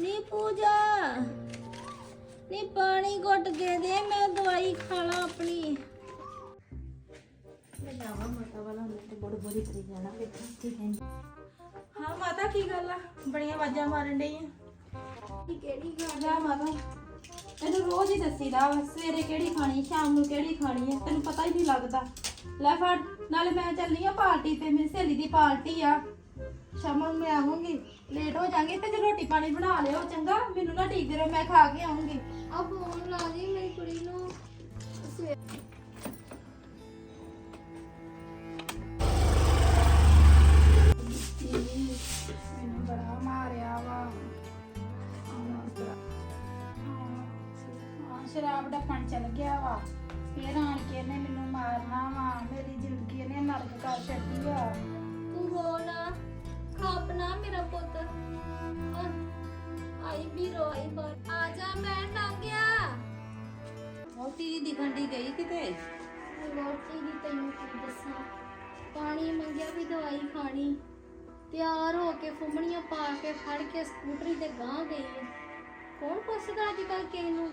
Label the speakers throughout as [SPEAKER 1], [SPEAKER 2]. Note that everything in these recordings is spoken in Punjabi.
[SPEAKER 1] ਨੀ ਪੂਜਾ ਨੀ ਪਾਣੀ ਘੁੱਟ ਕੇ ਦੇ ਮੈਂ ਦਵਾਈ ਖਾ ਲਾਂ ਆਪਣੀ। ਮੈਂ ਜਾਵਾਂ ਮਾਤਾ ਵਾਲਾ ਮੈਂ ਤੇ ਬੜੀ ਬੜੀ ਕਰੀ ਜਾਣਾ ਕਹਿੰਦੀ।
[SPEAKER 2] ਹਾਂ ਮਾਤਾ ਕੀ ਗੱਲ ਆ? ਬੜੀਆਂ ਆਵਾਜ਼ਾਂ ਮਾਰਨ ਡਈ ਆ।
[SPEAKER 1] ਕੀ ਕਿਹੜੀ ਗੱਲ
[SPEAKER 2] ਜਾ ਮਾਤਾ ਤੈਨੂੰ ਰੋਜ਼ ਹੀ ਦੱਸੀਦਾ ਸਵੇਰੇ ਕਿਹੜੀ ਖਾਣੀ ਸ਼ਾਮ ਨੂੰ ਕਿਹੜੀ ਖਾਣੀ ਹੈ ਤੈਨੂੰ ਪਤਾ ਹੀ ਨਹੀਂ ਲੱਗਦਾ। ਲੈ ਫੜ ਨਾਲੇ ਮੈਂ ਚੱਲੀ ਆ ਪਾਰਟੀ ਤੇ ਮੇਰੀ ਸਹੇਲੀ ਦੀ ਪਾਰਟੀ ਆ। ਸ਼ਾਮ ਨੂੰ ਮੈਂ ਆਵਾਂਗੀ ਲੇਟ ਹੋ ਜਾਾਂਗੇ ਤੇ ਜੇ ਰੋਟੀ ਪਾਣੀ ਬਣਾ ਲਿਓ ਚੰਗਾ? ਮੈਨੂੰ ਨਾ ਠੀਕ ਕਰੋ ਮੈਂ ਖਾ ਕੇ ਆਉਂਗੀ
[SPEAKER 1] ਆ ਫੋਨ ਲਾ ਦੇ ਮੇਰੀ ਕੁੜੀ ਨੂੰ। ਸਵੇ-
[SPEAKER 2] ਮੈਨੂੰ ਬੜਾ ਮਾਰਿਆ ਵਾ। ਹਾਂ ਸ਼ਰਾਬ ਦਾ ਪਣ ਚਲ ਗਿਆ ਵਾ। ਫੇਰ ਆਣ ਕੇ ਇਹਨੇ ਮੈਨੂੰ ਮਾਰਨਾ ਵਾ। ਮੇਰੀ ਜ਼ਿੰਦਗੀ ਇਹਨੇ ਨਰਕ ਕਰ ਛੱਡੀ।
[SPEAKER 1] ਵੀ ਰੋਈ ਬਾਰ ਆ ਜਾ ਮੈਂ ਲੰਘਿਆ
[SPEAKER 2] ਮੋਟੀ ਦਿਖਣ ਦੀ ਗਈ ਕਿਤੇ?
[SPEAKER 1] ਰੋਟੀ ਦੀ ਤੈਨੂੰ ਕੀ ਦੱਸਾਂ? ਪਾਣੀ ਮੰਗਿਆ ਵੀ ਦਵਾਈ ਖਾਣੀ। ਤਿਆਰ ਹੋ ਕੇ ਫੁੰਮਣੀਆਂ ਪਾ ਕੇ ਫੜ ਕੇ ਸਕੂਟਰੀ ਤੇ ਗਾਂ ਗਈ। ਕੌਣ ਪੁੱਛਦਾ ਅੱਜ ਕੱਲ ਕਿਸੇ ਨੂੰ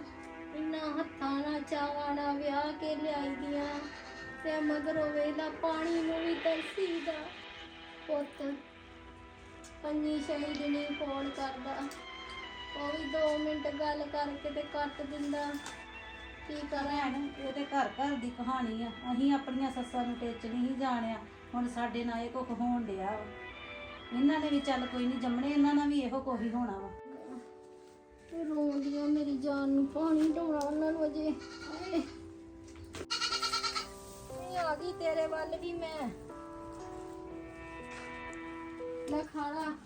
[SPEAKER 1] ਇੰਨਾ ਹੱਥਾਂ ਨਾਲ ਚਾਵਾਂ ਨਾਲ ਵਿਆਹ ਕੇ ਲਿਆਈ ਦੀਆਂ। ਤੇ ਮਗਰੋਂ ਵੇਲਾ ਪਾਣੀ ਨੂੰ ਵੀ ਤਰਸੀਦਾ ਪੁੱਤ ਪੰਜੀ ਛੇ ਦਿਨੀ ਫੋਨ ਕਰਦਾ। ਉਹ ਵੀ 2 ਮਿੰਟ ਗੱਲ ਕਰਕੇ ਤੇ ਕੱਟ ਦਿੰਦਾ। ਕੀ ਕਰਾਂ?
[SPEAKER 2] ਭੈਣ ਤੇ ਘਰ ਘਰ ਦੀ ਕਹਾਣੀ ਆ। ਅਸੀਂ ਆਪਣੀਆਂ ਸੱਸਾਂ ਨੂੰ ਟੇਚ ਨਹੀਂ ਜਾਣਿਆ। ਹੁਣ ਸਾਡੇ ਨਾਲ ਇਹ ਕੁਝ ਹੋਣ ਡਿਆ ਵਾ। ਇਹਨਾਂ ਨੇ ਵੀ ਚੱਲ ਕੋਈ ਨਹੀਂ ਜੰਮਣੇ ਇਹਨਾਂ ਨਾਲ ਵੀ ਇਹੋ ਕੁਝ ਹੀ ਹੋਣਾ ਵਾ।
[SPEAKER 1] ਤੇ ਰੋਂਦੀਆਂ ਮੇਰੀ ਜਾਨ ਨੂੰ ਪਾਣੀ ਢੋਣਾ ਉਹਨਾਂ ਨੂੰ ਅਜੇ। ਹਾਏ। ਨਹੀਂ ਆ ਗਈ ਤੇਰੇ ਵੱਲ ਵੀ ਮੈਂ। ਲੈ ਖਾਣਾ